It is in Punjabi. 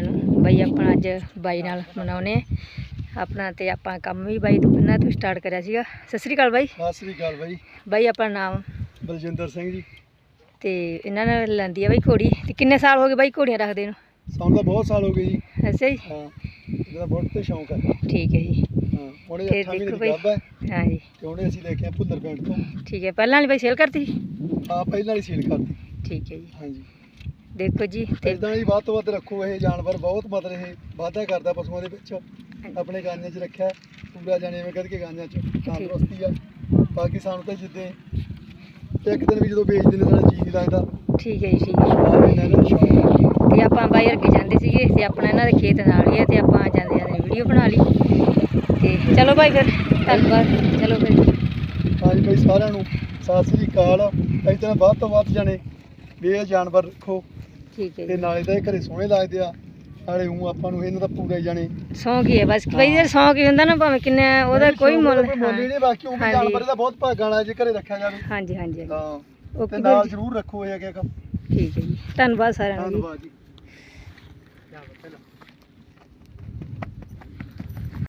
ਨੂੰ। ਬਾਈ ਆਪਣਾ ਅੱਜ ਬਾਈ ਨਾਲ ਮਨਾਉਨੇ। ਆਪਣਾ ਤੇ ਆਪਾਂ ਕੰਮ ਵੀ ਬਾਈ ਤੋਂ ਇਹਨਾਂ ਤੋਂ ਸਟਾਰਟ ਕਰਿਆ ਸੀਗਾ। ਸਤਿ ਸ੍ਰੀ ਅਕਾਲ ਬਾਈ। ਸਤਿ ਸ੍ਰੀ ਅਕਾਲ ਬਾਈ। ਬਾਈ ਆਪਣਾ ਨਾਮ? ਬਲਜਿੰਦਰ ਸਿੰਘ ਜੀ। ਤੇ ਇਹਨਾਂ ਨੇ ਲੈਂਦੀ ਆ ਬਾਈ ਘੋੜੀ। ਤੇ ਕਿੰਨੇ ਸਾਲ ਹੋ ਗਏ ਬਾਈ ਘੋੜੀਆਂ ਰੱਖਦੇ ਨੂੰ? ਸਾਨੂੰ ਤਾਂ ਬਹੁਤ ਸਾਲ ਹੋ ਗਏ ਜੀ। ਅੱਛਾ ਜੀ। ਹਾਂ ਇਹਦਾ ਬਹੁਤ ਤੇ ਸ਼ੌਂਕ ਹੈ। ਠੀਕ ਹੈ ਜੀ। ਹਾਂ ਉਹਨੇ ਤੇ 8 ਮਹੀਨੇ ਦੀ। ਗੱਭ ਹੈ। ਹਾਂ ਜੀ। ਤੇ ਉਹਨੇ ਅਸੀਂ ਲੈ ਕੇ ਆ ਭੁੱਲਰ ਪਿੰਡ ਤੋਂ। ਠੀਕ ਹੈ। ਪਹਿਲਾਂ ਵਾਲੀ ਬਾਈ ਸੇਲ ਕਰਤੀ? ਆ ਪਹਿਲਾਂ ਵਾਲੀ ਸੀਲ ਕਰਤੀ। ਠੀਕ ਹੈ ਜੀ। ਹਾਂਜੀ। ਦੇਖੋ ਜੀ ਤੇ ਇਦਾਂ ਹੀ ਵੱਧ ਤੋਂ ਵੱਧ ਰੱਖੋ ਇਹ ਜਾਨਵਰ ਬਹੁਤ ਮਤਲਬ ਇਹ ਵਾਧਾ ਕਰਦਾ ਪਸ਼ੂਆਂ ਦੇ ਵਿੱਚ ਆਪਣੇ ਗਾਂਆਂ 'ਚ ਰੱਖਿਆ ਪੂਰਾ ਜਾਣੇ ਐਵੇਂ ਕਰਕੇ ਗਾਂਆਂ 'ਚ ਤੰਦਰੁਸਤੀ ਆ ਬਾਕੀ ਸਾਨੂੰ ਤਾਂ ਜਿੱਦੇ ਇੱਕ ਦਿਨ ਵੀ ਜਦੋਂ ਵੇਚਦੇ ਨੇ ਸਾਡਾ ਜੀ ਨਹੀਂ ਲੱਗਦਾ। ਠੀਕ ਹੈ ਜੀ ਠੀਕ ਹੈ। ਆ ਇਹਨਾਂ ਦਾ ਸ਼ੌਂਕ ਤੇ ਆਪਾਂ ਬਾਈ ਕੇ ਜਾਂਦੇ ਸੀਗੇ ਤੇ ਆਪਣਾ ਇਹਨਾਂ ਦੇ ਖੇਤ ਨਾਲ ਹੀ ਹੈ ਤੇ ਆਪਾਂ ਜਾਂਦੇ ਜਾਂਦੇ ਵੀਡੀਓ ਬਣਾ ਲਈ। ਤੇ ਚਲੋ ਬਾਈ ਫਿਰ ਧੰਨਵਾਦ। ਚਲੋ ਫਿਰ। ਹਾਂਜੀ ਭਾਈ ਸਾਰਿਆਂ ਨੂੰ ਸਤਿ ਸ੍ਰੀ ਅਕਾਲ। ਇਸ ਤਰ੍ਹਾਂ ਵੱਧ ਤੋਂ ਵੱਧ ਜਾਣੇ ਵੀ ਇਹ ਜਾਨਵਰ ਰੱਖੋ। ਠੀਕ ਤੇ ਨਾਲੇ ਤਾਂ ਇਹ ਘਰੇ ਸੋਹਣੇ ਲੱਗਦੇ ਆ। ਨਾਲੇ ਉਹ ਆਪਾਂ ਨੂੰ ਇਹਨਾਂ ਦਾ ਪੂਰਾ ਹੀ ਜਾਣੇ। ਸ਼ੌਂਕ ਹੀ ਹੈ ਬਸ ਕਿ ਬਈ ਸ਼ੌਂਕ ਹੀ ਹੁੰਦਾ ਨਾ ਭਾਵੇਂ ਕਿੰਨਾ ਉਹਦਾ ਕੋਈ ਮੁੱਲ ਨਹੀਂ ਹਾਂ। ਬਾਕੀ ਉਹ ਵੀ ਜਾਨਵਰ ਦਾ ਬਹੁਤ ਭਾਗਾਂ ਵਾਲਾ ਜੇ ਘਰੇ ਰੱਖਿਆ ਜਾਵੇ। ਹਾਂਜੀ ਹਾਂਜੀ ਤਾਂ ਓਕੇ ਤੇ ਨਾਲ ਜ਼ਰੂਰ ਰੱਖੋ ਇਹ ਹੈਗਾ ਕੰਮ। ਠੀਕ ਹੈ ਜੀ। ਧੰਨਵਾਦ ਸਾਰਿਆਂ ਨੂੰ ਜੀ। ਧੰਨਵਾਦ ਜੀ।